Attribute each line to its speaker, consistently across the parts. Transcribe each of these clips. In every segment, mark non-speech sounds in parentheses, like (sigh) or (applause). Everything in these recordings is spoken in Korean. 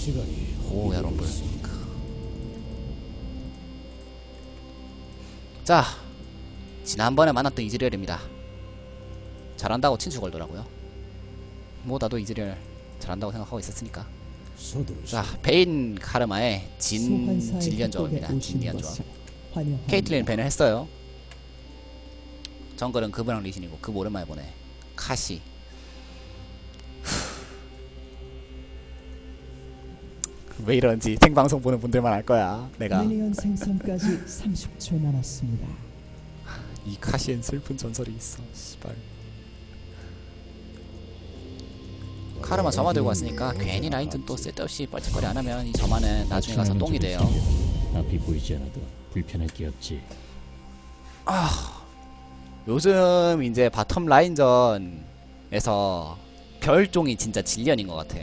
Speaker 1: 시간이
Speaker 2: 오야 럼블. 자 지난번에 만났던 이즈리얼입니다. 잘한다고 친추 걸더라고요. 뭐 나도 이즈리얼 잘한다고 생각하고 있었으니까. 자 베인 카르마의 진
Speaker 3: 협곡에
Speaker 2: 조합입니다. 진리언 조합. 케이틀린 밴을 했어요. 정글은 그브랑 리신이고 그 오랜만에 보네. 카시 왜 이런지 생방송 보는 분들만 알 거야 내가.
Speaker 3: 미니언 생성까지 30초 남았습니다.
Speaker 2: 이 카시엔 슬픈 전설이 있어 씨발. 카르마 점화 들고 왔으니까 괜히 라인전 또 쓸데없이 뻘짓거리 안 하면 이 점화는 나중에 가서 똥이 돼요.
Speaker 1: 앞이 보이지 않아도 불편할 게 없지.
Speaker 2: 요즘 이제 바텀 라인전에서 별종이 진짜 질련인 것 같아.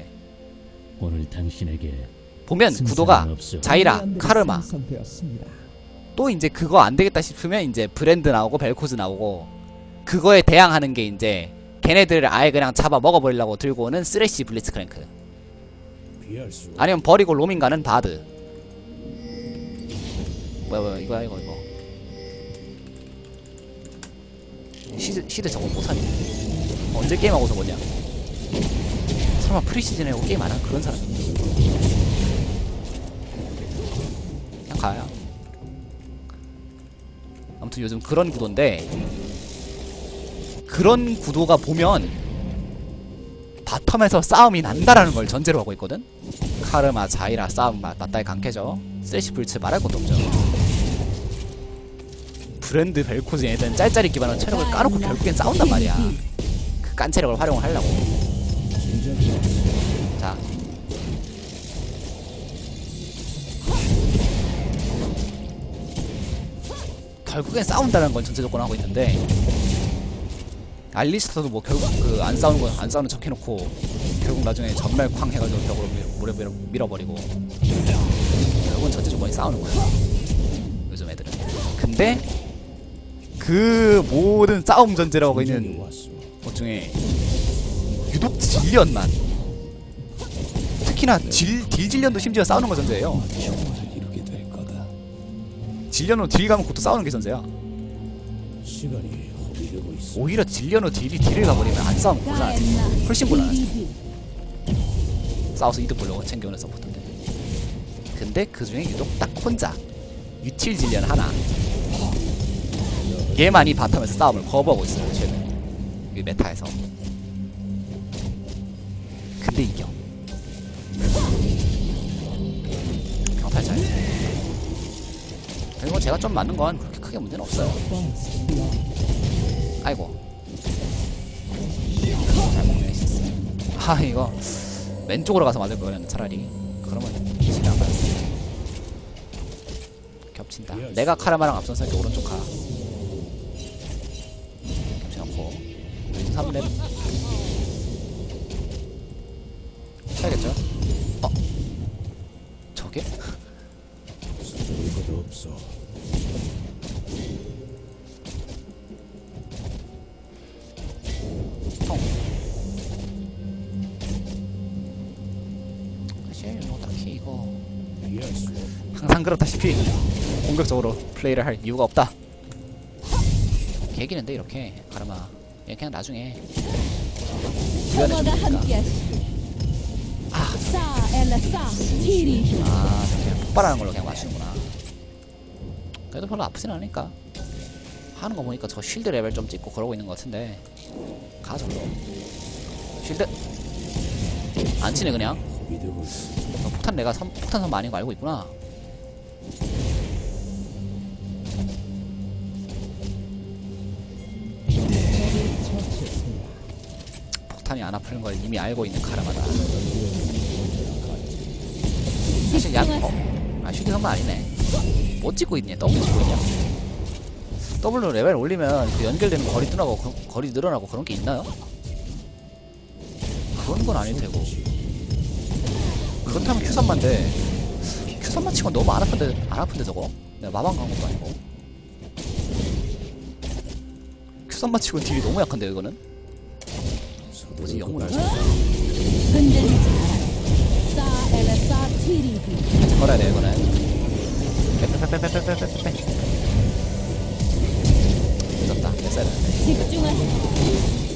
Speaker 1: 오늘 당신에게
Speaker 2: 보면 구도가. 자이라, 카르마. 또 이제 그거 안 되겠다 싶으면 이제 브랜드 나오고 벨코즈 나오고 그거에 대항하는 게 이제 걔네들을 아예 그냥 잡아 먹어버리려고 들고 오는 쓰레쉬 블리츠크랭크. 아니면 버리고 로밍 가는 바드. 뭐야 뭐야 이거야 이거 이거. 시드 시드 저거 못하니 언제 게임하고서 뭐냐? 설마 프리시즌에 오고 게임 안 하는 그런 사람 가요. 아무튼 요즘 그런 구도인데 그런 구도가 보면 바텀에서 싸움이 난다라는 걸 전제로 하고 있거든. 카르마, 자이라 싸움 맞, 맞다이 강캐죠. 쓰레쉬 불츠 말할 것도 없죠. 브랜드 벨코즈 얘네들은 짤짤이 기반으로 체력을 까놓고 결국엔 싸운단 말이야. 그 깐 체력을 활용을 하려고 결국엔 싸운다는 건 전제 조건 하고 있는데 알리스타도 뭐 결국 그 안 싸우는 건 안 싸우는 척 해놓고 결국 나중에 전멸 쾅 해가지고 벽으로 밀어, 밀어, 밀어, 버리고 결국은 전제 조건이 싸우는 거야 요즘 애들은 근데 그 모든 싸움 전제라고 있는. 것 중에 유독 질련만 특히나 질, 딜질련도 심지어 싸우는 거 전제예요. 질련으로 딜 가면 그것도 싸우는 게 전제야.
Speaker 1: 시간이 허비되고 있어.
Speaker 2: 오히려 질련으로 딜이 딜을 가버리면 안 싸우면 곤란하지. 훨씬 곤란하지. 싸워서 이득 보려고 챙겨오는 서포터인데 근데 그 중에 유독 딱 혼자 유틸 질련 하나. 얘만이 바텀에서 싸움을 거부하고 있어요 최근 이 메타에서. 근데 이겨 제가 좀 맞는 건 그렇게 크게 문제는 없어요. 아이고. 잘 먹네 아 이거 왼쪽으로 가서 맞을 거였는데 차라리. 그러면 진짜 겹친다. 내가 카르마랑 앞선 살게 오른쪽 가. 겹쳐놓고. 3렙. 쳐야겠죠? 어? 저게? 그렇다시피 공격적으로 플레이를 할 이유가 없다. 개기는데 이렇게. 가르마. 얘 그냥 나중에.
Speaker 4: 함께하시길.
Speaker 2: 아, 아 그냥 폭발하는 걸로 그냥 맞추는구나. 그래도 별로 아프진 않으니까. 하는 거 보니까 저 쉴드 레벨 좀 찍고 그러고 있는 것 같은데. 가 절로 쉴드. 안 치네 그냥. 너 폭탄 내가 선, 폭탄 선많은거 알고 있구나. 폭탄이 안 아프는 걸 이미 알고 있는 카라마다. 사실 약, 어? 아, 슈팅 선반 아니네. 못 찍고 있냐? 더블 찍고 있냐? 더블로 레벨 올리면 그 연결되는 거리 늘어나고, 그- 거리 늘어나고 그런 게 있나요? 그런 건 아닐 테고. 그렇다면 Q3만데 Q3만 치고 너무 안 아픈데 안 아픈데 저거? 내가 마방 간 것도 아니고. Q3만 치고 딜이 너무 약한데 이거는? 뭐지
Speaker 1: 서두를
Speaker 2: 영문
Speaker 1: 것도
Speaker 2: 알지?
Speaker 4: 흔들리지 마라 싸 엘라 싸 키리비
Speaker 2: 걸어야 돼 이거는. 빼빼빼빼빼빼빼빼 늦었다. 뺐어야 되는데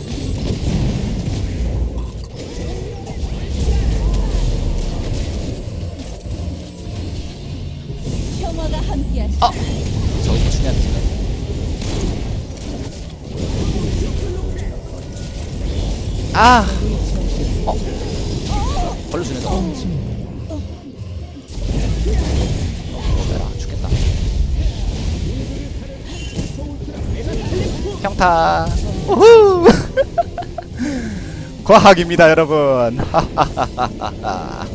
Speaker 2: 어? 저기 중요한 거 아! 어? 걸려주네, 너. 어, 평타. 우후! (laughs) 과학입니다, 여러분. (laughs) 하하하하하.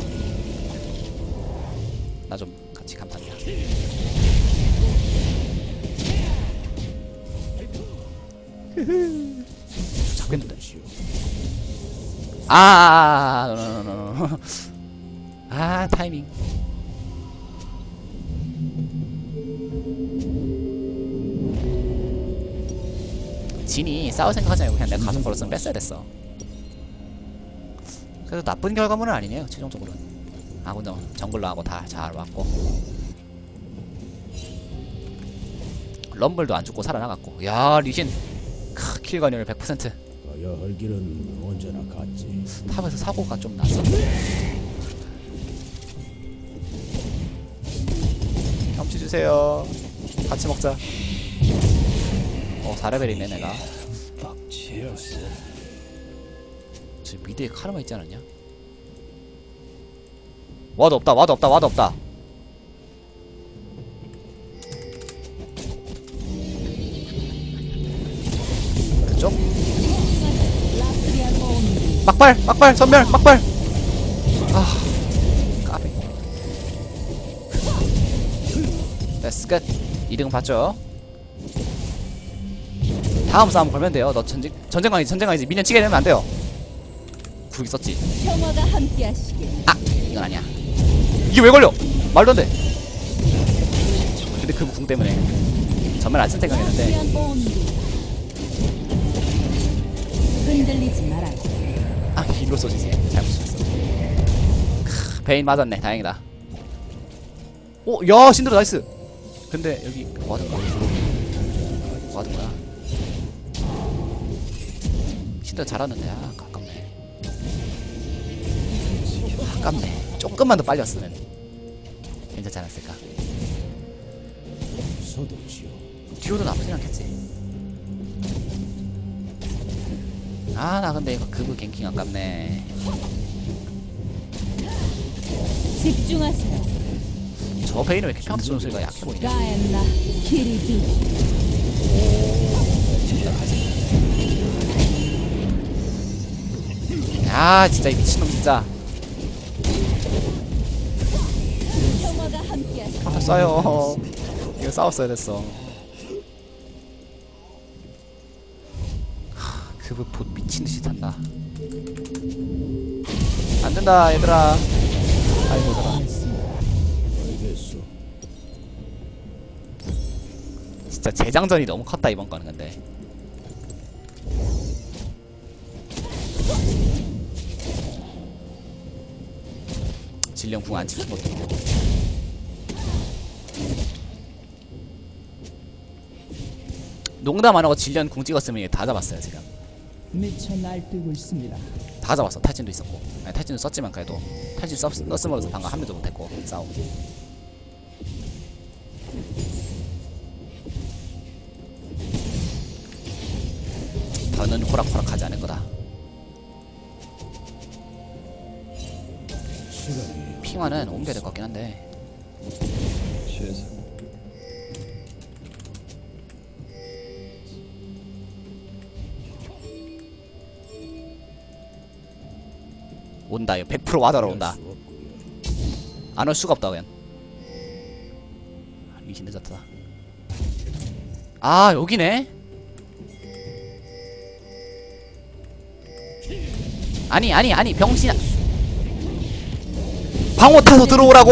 Speaker 2: 잡겠는데 아, 노노노노. 아, 타이밍. 진이 싸울 생각하지 말고 그냥 내가 가슴 걸었으면 뺐어야 됐어. 그래도 나쁜 결과물은 아니네요, 최종적으로는. 아군도 정글러하고 다 잘 왔고. 럼블도 안 죽고 살아나갔고. 야, 리신. 크, 킬관율 100%.
Speaker 1: 가야 할 길은 언제나 같지.
Speaker 2: 탑에서 사고가 좀 났어. 경치 주세요. 같이 먹자. 어, 4레벨이네, 내가. 지금 미드에 카르마 있지 않았냐? 와도 없다, 와도 없다, 와도 없다.
Speaker 4: 온.
Speaker 2: 막발, 막발, 전멸, 막발. 아, 까비. 됐어, 끝. 2등 봤죠? 다음 싸움 걸면 돼요. 너 전쟁, 전쟁광이지, 전쟁광이지. 미년 치게 되면 안 돼요. 구기 썼지. 아, 이건 아니야. 이게 왜 걸려? 말도 안 돼. 근데 그궁 때문에 전멸 안쓴 생각했는데
Speaker 4: 흔들리지 마라.
Speaker 2: 아 힐로 쏘지지 잘못 쏘았어. 크, 베인 맞았네. 다행이다. 오, 야 신드라 나이스. 근데 여기 뭐 하는 거야? 뭐 하는 거야? 신드라 잘하는데 아 아깝네. 아깝네. 조금만 더 빨리 왔으면 괜찮지 않았을까? 듀오도 나쁘진 않겠지. 아, 나 근데 이거 그브 갱킹 아깝네.
Speaker 4: 집중하세요.
Speaker 2: 저 베인은 왜 이렇게 평타 쏘는 소리가 약해 보이냐?
Speaker 4: 키리비.
Speaker 2: 아, 진짜 이 미친놈 진짜.
Speaker 4: 평화가 함께하시길.
Speaker 2: 평타 쏴요. 이거 싸웠어야 됐어. 하, 그브 봇 미친듯이 탄다. 안 된다, 얘들아. 아이고, 얘들아. 진짜 재장전이 너무 컸다, 이번 거는 근데. 질량 궁안 지킨 것도. 농담 안 하고 질련 궁 찍었으면 다 잡았어요 지금
Speaker 3: 미쳐 날뛰고 있습니다.
Speaker 2: 다 잡았어. 탈진도 있었고. 아니, 탈진도 썼지만 그래도 탈진 썼, 썼으면서 방금 한 명도 못했고 싸움. 더는 호락호락하지 않을 거다. 핑화는 옮겨야 될 것 같긴 한데 온다. 이거 100% 와더러 온다.
Speaker 1: 수 없구려.
Speaker 2: 안올 수가 없다 그냥. 아, 미신 늦었다. 아 여기네? 아니 아니 아니 병신아 방어 타서 들어오라고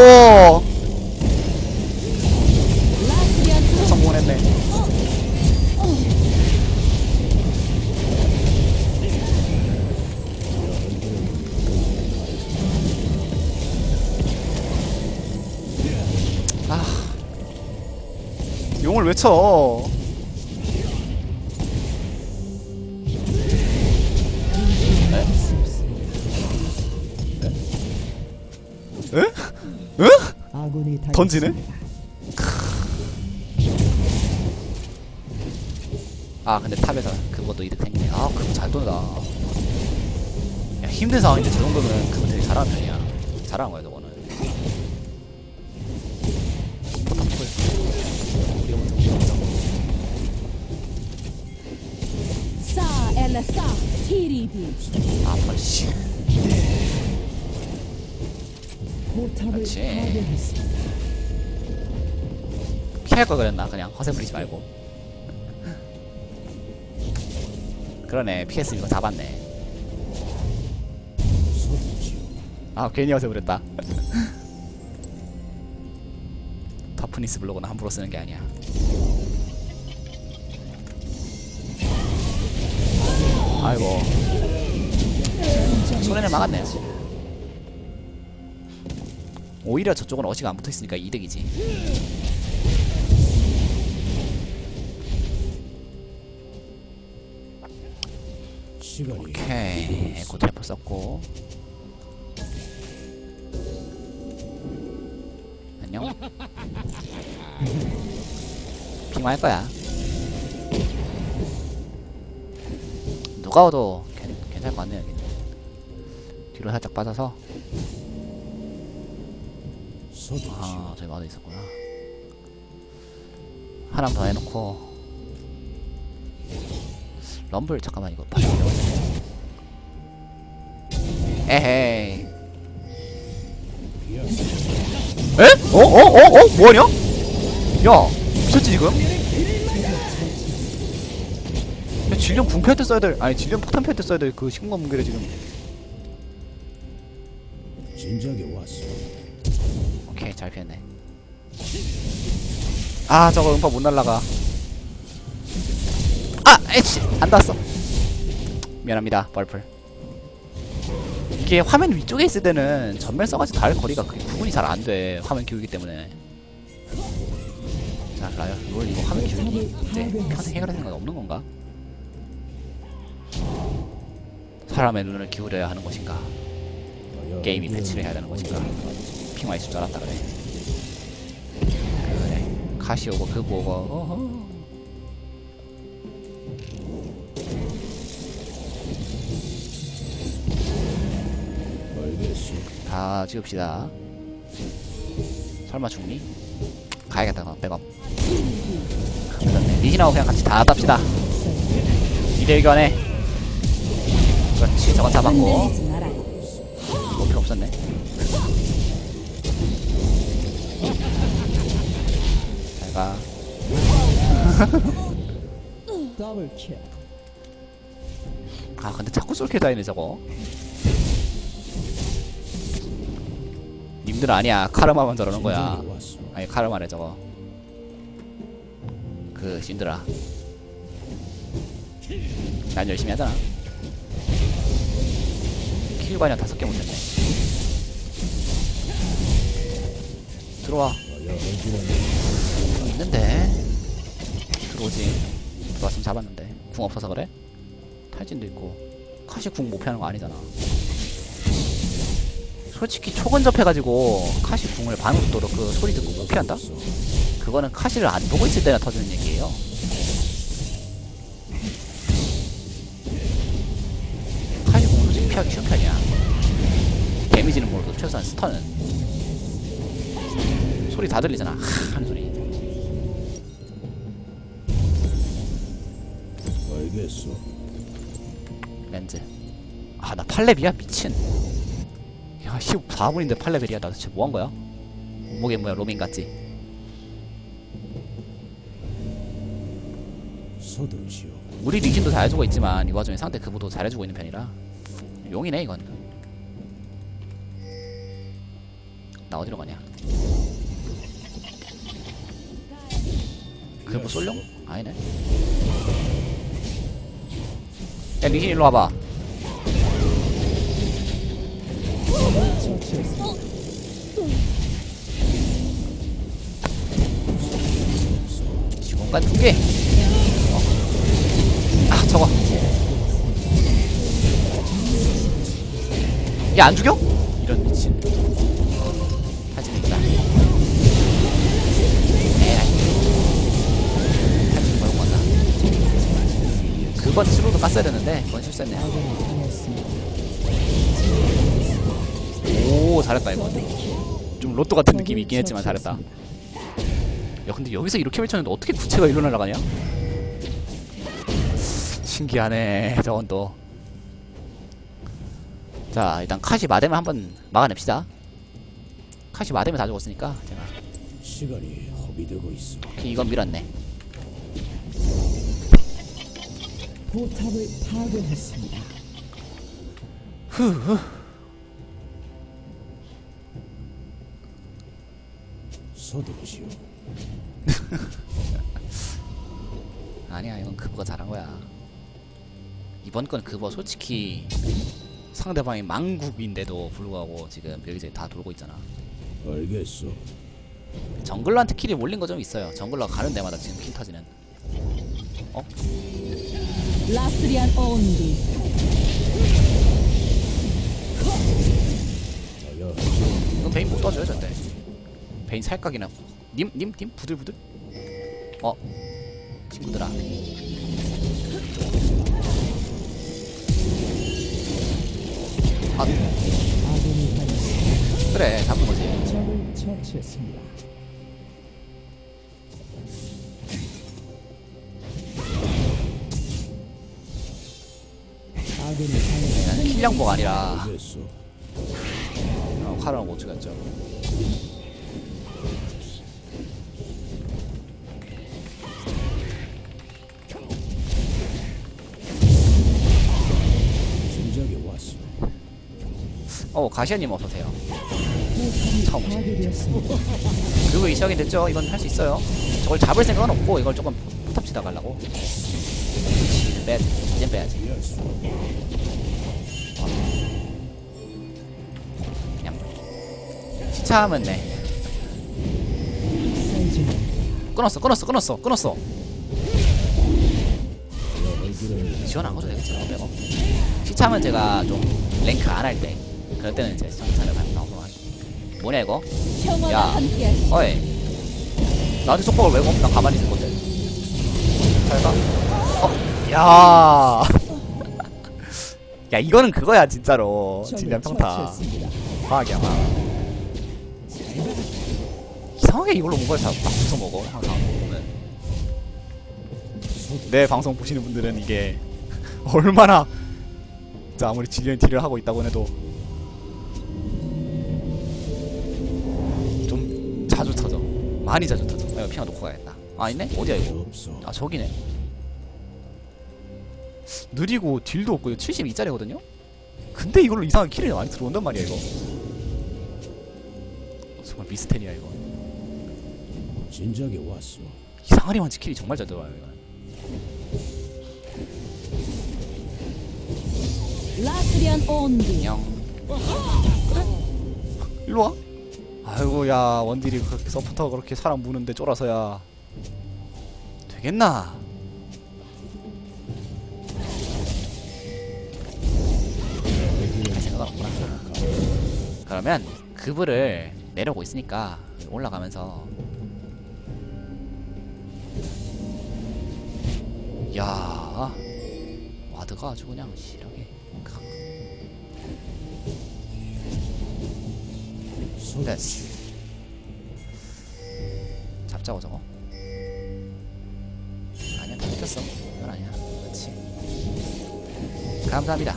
Speaker 2: 쳐? 에? 에?
Speaker 3: 아군이
Speaker 2: 던지네? 아 근데 탑에서 그것도 이득 생기네 아 그거 잘 돈다 야 힘든 상황인데 저 정도면 그거 되게 잘하는 편이야 잘하는 거야 저거
Speaker 4: 싸 엘라 싸 키리비
Speaker 2: 아 벌씨
Speaker 3: 포탑을
Speaker 2: 그렇지. 피할 걸 그랬나? 그냥 허세 부리지 말고. 그러네. 피했으니까 잡았네.
Speaker 1: 서두지요.
Speaker 2: 아 괜히 허세 부렸다. (laughs) 터프니스 블로그는 함부로 쓰는 게 아니야 아이고. 손해를 막았네요. 오히려 저쪽은 어시가 안 붙어있으니까 이득이지. 오케이. 텔포 썼고. 안녕. (laughs) 핑할 거야 가 와도 괜, 괜찮을 것 같네요 여기 뒤로 살짝 빠져서. 아 저기 마도 있었구나 하나 더 해놓고 럼블 잠깐만 이거 빨리 에헤이 에? 어? 어? 어? 어? 뭐하냐? 야 미쳤지 지금? 야 질량 궁패할 때 써야 될 아니 질량 폭탄 패할 때 써야 될그 신공 무게를 지금.
Speaker 1: 진작에 왔어.
Speaker 2: 오케이 잘 피했네. 아 저거 음파 못 날라가. 아 에이씨 안 닿았어. 미안합니다 벌플 이게 화면 위쪽에 있을 때는 전멸 써가지고 닿을 거리가 그게 구분이 잘 안 돼 화면 기울기 때문에. 자 라이어 롤 이거 화면 기울기 이제 평생 해결할 생각 없는 건가? 사람의 눈을 기울여야 하는 것인가? 게임이 배치를 해야 되는 것인가? 핑화 있을 줄 알았다 그래. 그래. 카시 오고 그거 오고 어허. 다 찍읍시다. 설마 죽니? 가야겠다 그럼. 백업. 리신하고 그냥 같이 다 답시다. 이대견에 그렇지 저건 잡았고. 뭐 필요 없었네. 잘가. (laughs) 아 근데 자꾸 쏠킬 다니네 저거. 님들 아니야. 카르마만 저러는 거야. 아니 카르마래 저거. 그 신들아. 난 열심히 하잖아 킬관이랑 다섯 개 못했네 들어와.
Speaker 1: 어,
Speaker 2: 있는데. 들어오지. 들어왔으면 잡았는데. 궁 없어서 그래? 탈진도 있고. 카시 궁 못 피하는 거 아니잖아. 솔직히 초근접해가지고 카시 궁을 반응 속도로 그 소리 듣고 못 피한다? 그거는 카시를 안 보고 있을 때나 터지는 얘기예요 스턴은 소리 다 들리잖아 하, 하는 소리
Speaker 1: 알겠어.
Speaker 2: 렌즈 아나 8렙이야? 미친 야 14분인데 8레벨이야 나 대체 뭐한 거야? 몸무게 뭐야 로밍 같지? 우리 리신도 잘해주고 있지만 이 와중에 상대 그보도 잘해주고 있는 편이라 용이네 이건 나 어디로 가냐 그뭐 쏠룡? 아니네 야 리신 일로 와봐 빨리 두개 어. 아 저거 야 안 죽여? 이런 미친 그건 스로도 깠어야 되는데 그건 실수했네
Speaker 3: 아군이 당했습니다.
Speaker 2: 오 잘했다 이거. 좀 로또 같은 느낌이 있긴 했지만 잘했다. 야 근데 여기서 이렇게 밀쳤는데 어떻게 구체가 일로 날아가냐? 신기하네 저건 또. 자 일단 카시 마뎀을 한번 막아냅시다. 카시 마뎀을 다 죽었으니까 제가.
Speaker 1: 시간이 허비되고 있어.
Speaker 2: 오케이, 이건 밀었네
Speaker 3: 포탑을 파괴했습니다.
Speaker 1: 서두르시오. (laughs)
Speaker 2: 아니야 이건 그거가 잘한 거야 이번 건 그거 솔직히 상대방이 망국인데도 불구하고 지금 여기서 다 돌고 있잖아
Speaker 1: 알겠소.
Speaker 2: 정글러한테 킬이 몰린 거 좀 있어요. 정글러 가는 데마다 지금 킬 터지는.
Speaker 4: 라스리안.
Speaker 1: 자야
Speaker 2: 이건 베인 못 떠줘요 절대. 베인 살각이나. 님, 님, 님, 부들부들. 어, 친구들아. 아. 그래, 잡은 거지. 킬량보가 아니라
Speaker 1: 알겠소.
Speaker 2: 어, 칼을 못
Speaker 1: 왔소.
Speaker 2: 어, 가시아님 어서 오세요.
Speaker 3: 포탑이
Speaker 2: 처음 오시네. 그리고 이 시작이 됐죠. 이건 할 수 있어요. 저걸 잡을 생각은 없고 이걸 조금 포탑 치다 가려고. 빼, 이젠 빼야지.
Speaker 1: 수 없고.
Speaker 2: 그냥 시차하면 돼. 끊었어, 끊었어, 끊었어, 끊었어.
Speaker 1: 내 얼굴은
Speaker 2: 지원 안 거죠 되겠지 빼고 시참은 제가 좀 랭크 안 할 때 그럴 때는 이제 정찰을 방송하죠 뭐냐 이거 야. 어이 나한테 속박을 왜 거? 나 가만히 있을 건데 잘가 어? 야. (laughs) 야 이거는 그거야 진짜로 진짜 평타. 과학이야 과학 이상하게 이걸로 뭔가를 다 바꾸서 먹어 항상 내 방송 보시는 분들은 이게 (laughs) 얼마나 진짜 아무리 지리언 딜을 하고 있다고 해도 좀 자주 터져 많이 자주 터져 아, 이거 피가 놓고 가야겠다 아 있네? 어디야 이거. 아 저기네 느리고 딜도 없고 이거 72짜리거든요? 근데 이걸로 이상한 킬이 많이 들어온단 말이야 이거. 정말 미스테리야 이거.
Speaker 1: 진작에 왔소.
Speaker 2: 이상하게 많지 킬이 정말 잘 들어와요 이거.
Speaker 4: 라스리안 온디.
Speaker 2: 안녕. 일로 와. 아이고 야 원딜이 그렇게 서포터가 그렇게 사람 무는데 쫄아서야. 되겠나 할 생각은 없구나 그러면 그브를 내려오고 있으니까 올라가면서 야 와드가 아주 그냥 실하게 강-
Speaker 1: 서두르시오.
Speaker 2: 잡자고 저거. 아니야 다 잡혔어. 이건 아니야. 그렇지. 감사합니다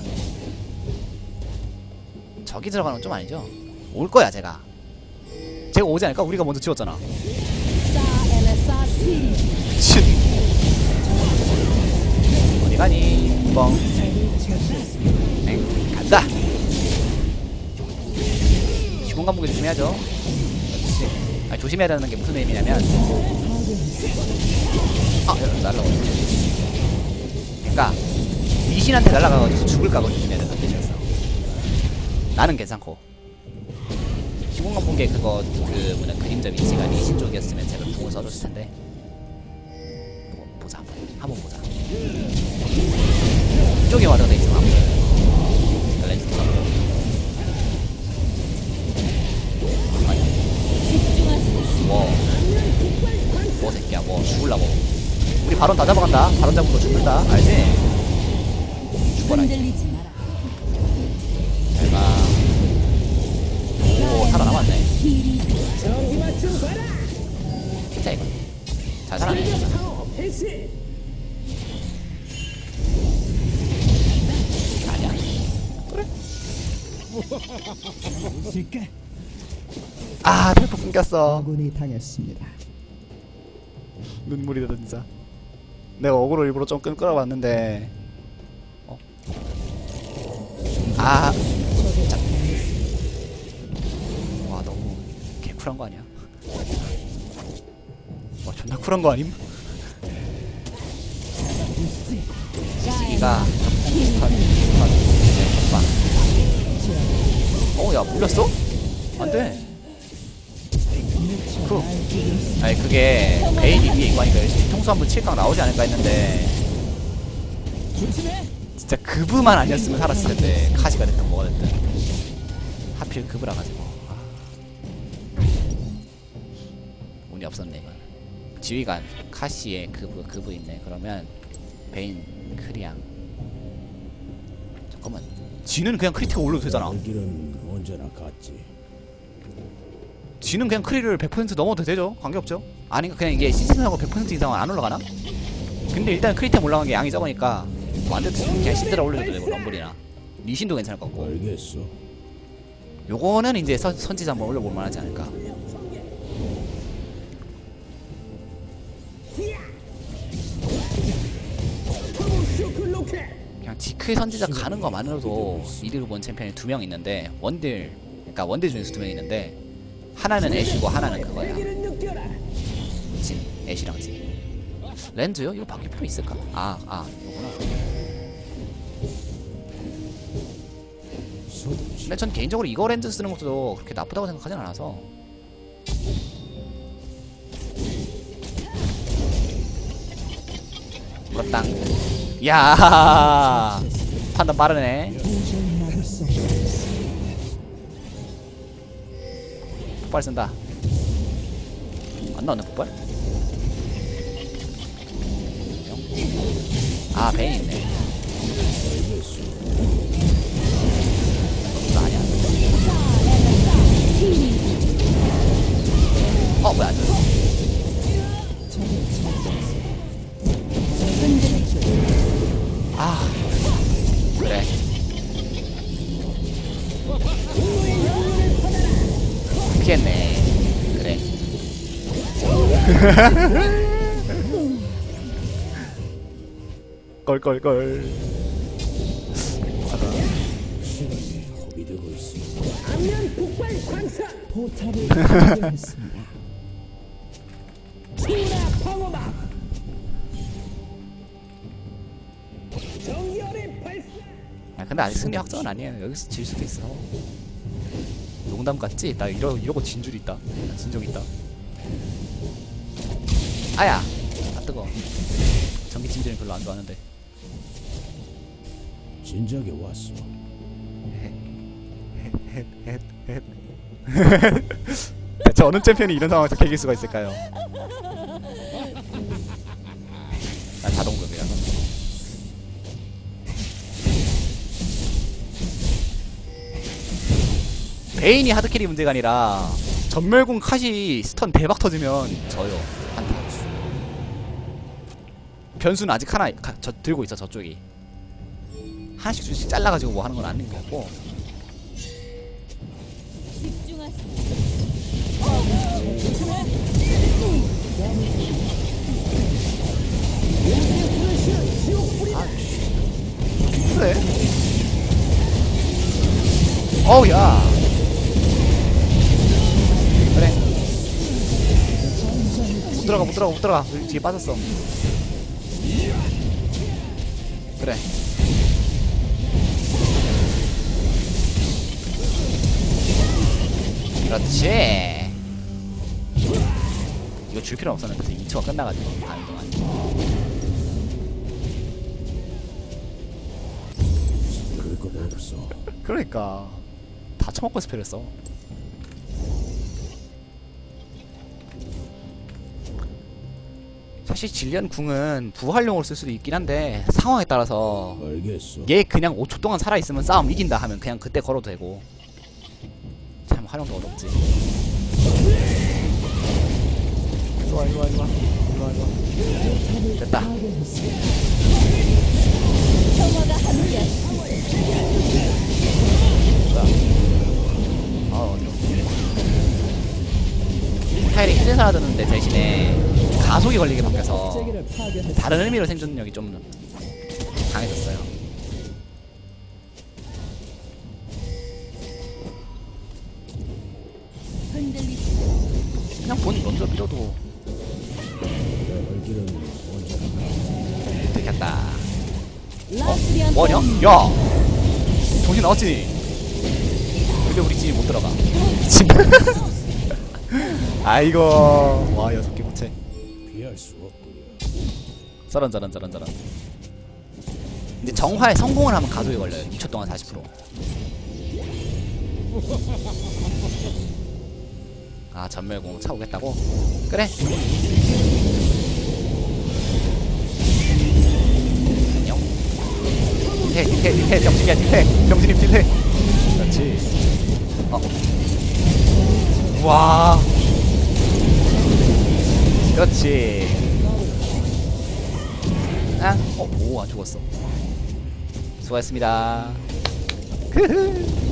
Speaker 2: 저기 들어가는 건 좀 아니죠 올 거야 제가 제가 오지 않을까 우리가 먼저 지웠잖아
Speaker 4: 사 엘레사 티리비.
Speaker 2: 친 어디 가니 뻥. 엥 간다 시공 감독이 조심해야죠 아니 조심해야 되는 게 무슨 의미냐면. 아, 야, 날라가. 그러니까 미신한테 날라가가지고 죽을까 봐 조심해야 뜻이었어. 나는 괜찮고. 시공간 본 게 그거 그 뭐냐 그림자 위치가 리신 쪽이었으면 제가 궁을 써줬을 텐데. 한번 보자. 이쪽에 와도 돼
Speaker 4: 집중하십시오.
Speaker 2: 뭐, 뭐뭐 죽을라고. 우리 바론 다 잡아간다. 바론 잡으면 너 죽는다. 알지? 죽어라. 이제. 아, 텔포 끊겼어.
Speaker 3: 아군이 당했습니다.
Speaker 2: 눈물이 나 진짜. 내가 어그로 일부러 좀끈 끌어봤는데. 어. 아. 와 너무 개쿨한 거 아니야? 와 존나 쿨한 거 아님? 시기가 네, 어야 물렸어? 안돼. 그 아니 그게 베인이 위에 이거 하니까 통수 한번 칠각 나오지 않을까 했는데 진짜 그브만 아니었으면 살았을 텐데 카시가 됐든 뭐가 됐든 하필 그브라 가지고 아. 운이 없었네 이건 지휘관 카시에 그브 그브 있네. 그러면 베인 크리앙. 잠깐만. 지는 그냥 크리티가 올려도 되잖아.
Speaker 1: 갈 길은 언제나 같지.
Speaker 2: 지는 그냥 크리를 100% 넘어도 되죠? 관계없죠? 아니 그냥 이게 시즌하고 100% 이상은 안 올라가나? 근데 일단 크리템 올라간 게 양이 적으니까 완전 그냥 신드라 올려도 되고 럼블이나. 리신도 괜찮을 것 같고.
Speaker 1: 알겠어.
Speaker 2: 요거는 이제 선, 선지자 한번 올려볼 만하지 않을까 지크의 선지자 가는 것만으로도 이리로 본 챔피언이 두 명 있는데 원딜 그러니까 원딜 중에서 두 명 있는데 하나는 애쉬고 하나는 그거야 진 애쉬랑 진 렌즈요? 이거 바뀔 필요 있을까? 아, 아, 이거구나.
Speaker 1: 서두지.
Speaker 2: 근데 전 개인적으로 이거 렌즈 쓰는 것도 그렇게 나쁘다고 생각하진 않아서 물었당 야 판단 빠르네. 폭발 쓴다 안 나왔네 폭발? 아 베인 있네 아니야 어 뭐야 피했네 그래 (laughs) 껄껄껄.
Speaker 3: 포탑을 발견했습니다.
Speaker 2: 아 근데 아직 승리 확정은 아니에요 여기서 질 수도 있어 농담 같지? 나 이러, 이러고 진줄 있다 진적 있다 아야 아 뜨거 전기 침전이 별로 안 좋아하는데
Speaker 1: 진작에 왔어. (laughs)
Speaker 2: 대체 어느 챔피언이 이런 상황에서 개길 수가 있을까요? 베인이 하드캐리 문제가 아니라 전멸궁 카시 스턴 대박 터지면 져요 한타 변수는 아직 하나 가, 저, 들고 있어 저쪽이 하나씩 둘씩 잘라가지고 뭐 하는 건 아닌 것 같고. 그래. 어우 야. 들어가 못 들어가 못 들어가. 뒤에 빠졌어. 그래. 그렇지. 이거 줄 필요 없었는데 2초가 끝나가지고 가는 동안. 그러니까. 다 처먹고 스펠을 써. 사실 질리안 궁은 부활용으로 쓸 수도 있긴 한데 상황에 따라서
Speaker 1: 알겠어.
Speaker 2: 얘 그냥 5초 동안 살아 있으면 싸움 이긴다 하면 그냥 그때 걸어도 되고 참 활용도 어렵지. 좋아 좋아 좋아 좋아 좋아 됐다.
Speaker 4: 함께
Speaker 2: 아 어려워. 타일이 힐을 사라졌는데 대신에 가속이 걸리게 바뀌어서. 다른 의미로 생존력이 좀 강해졌어요. 그냥 본인 먼저 밀어도 되겠다.
Speaker 4: 라스리안
Speaker 2: 뭐냐? 야! 정신 나왔지? 근데 우리 집이 못 들어가. 미친. (laughs) 아이고. 와, 여섯 개 고체. 저런 저런 저런 저런. 근데 정화에 성공을 하면 가속이 걸려요. 2초 동안 40%. 아, 전멸공 차오겠다고? 그래. 안녕. 딜해, 딜해, 딜해, 병신이야, 딜해. 병신이 딜해. 그렇지. 어. 와. 그렇지. 아, 어, 오, 안 죽었어. 수고했습니다. 크흐.